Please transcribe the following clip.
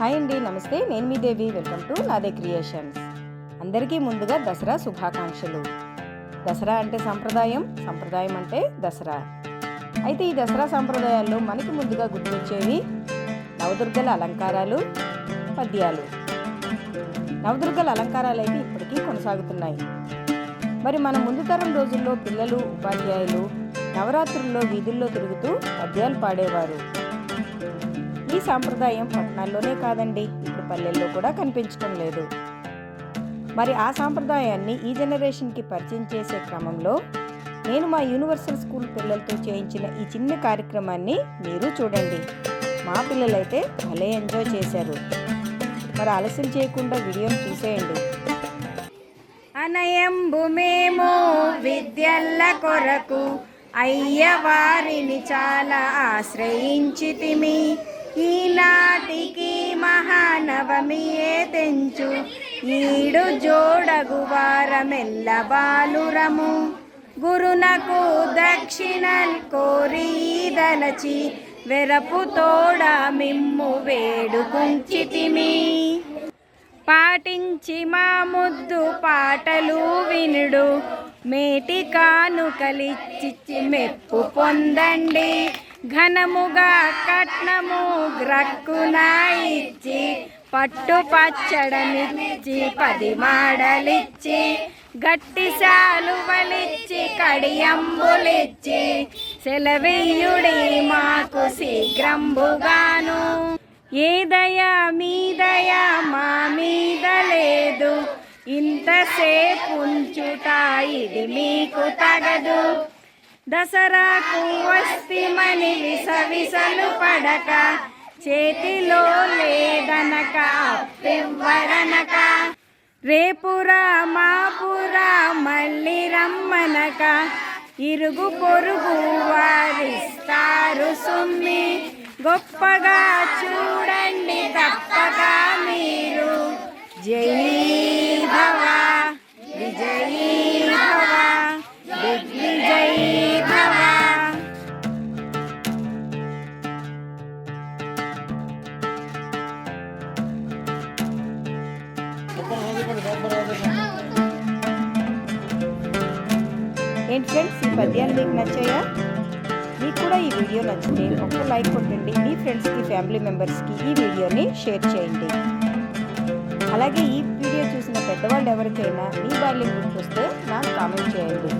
Hi అండి నమస్తే. నేను మీ దేవి. వెల్కమ్ టు నాదే క్రియేషన్స్. అందరికీ ముందుగా దసరా శుభాకాంక్షలు. దసరా అంటే సంప్రదాయం సంప్రదాయం అంటే దసరా. అయితే ఈ దసరా సంప్రదాయాల్లో మనకి ముందుగా గుర్తొచ్చేవి నవదుర్గల అలంకారాలు పద్యాలు. నవదుర్గల అలంకారాలు అయితే ఇప్పటికీ కొనసాగుతున్నాయి. మరి మన ముందు తరం రోజుల్లో పిల్లలు ఉపాధ్యాయులు నవరాత్రుల్లో వీధుల్లో తిరుగుతూ పద్యాలు పాడేవారు. ఈ సాంప్రదాయం పట్టణాల్లోనే కాదండి. ఇప్పుడు పల్లెల్లో కూడా కనిపించడం లేదు. మరి ఆ సాంప్రదాయాన్ని ఈ జనరేషన్కి పరిచయం చేసే క్రమంలో నేను మా యూనివర్సల్ స్కూల్ పిల్లలతో చేయించిన ఈ చిన్న కార్యక్రమాన్ని మీరు చూడండి. మా పిల్లలైతే భలే ఎంజాయ్ చేశారు. మరి ఆలస్యం చేయకుండా వీడియోని చూసేయండి. అనయంబు మేము విద్యల్ల కొరకు అయ్యవారిని చాలా ఆశ్రయించితిమి. ఈనాటికి మహానవమియే తెంచు? ఈడు జోడగు వారమెల్ల బాలురము. గురునకు దక్షిణల్ కోరిదలచి వెరపు తోడ మిమ్ము వేడుకుంచితిమి. పాటించి మా ముద్దు పాటలు వినుడు. మేటి కానుకలిచ్చి మెప్పు పొందండి. ఘనముగా కట్నము గ్రక్కునాయిచ్చి ఇచ్చి పట్టు పచ్చడమిచ్చి పది మాడలిచ్చి గట్టి శాలువలిచ్చి కడియంబులిచ్చి సెలవీయుడి మాకు శీఘ్రంబుగాను. ఏ దయా మీ దయా మా మీద లేదు. ఇంతసేపు ఉంచుట ఇది మీకు తగదు. దసరాకు విస విసవిసలు పడక చేతిలో లేదనక అప్పివ్వరనక. రేపురా మాపురా మళ్ళీ రమ్మనక ఇరుగు పొరుగు వారిస్తారు సుమ్మి. గొప్పగా చూడండి తప్పగా మీరు. జై ఏంటి ఫ్రెండ్స్ ఈ పద్యాలు మీకు నచ్చాయా? మీకు కూడా ఈ వీడియో నచ్చితే ఒక్క లైక్ కొట్టండి. మీ ఫ్రెండ్స్కి ఫ్యామిలీ మెంబర్స్కి ఈ వీడియోని షేర్ చేయండి. అలాగే ఈ వీడియో చూసిన పెద్దవాళ్ళు ఎవరికైనా మీ బాల్యం గుర్తొస్తే నాకు కామెంట్ చేయండి.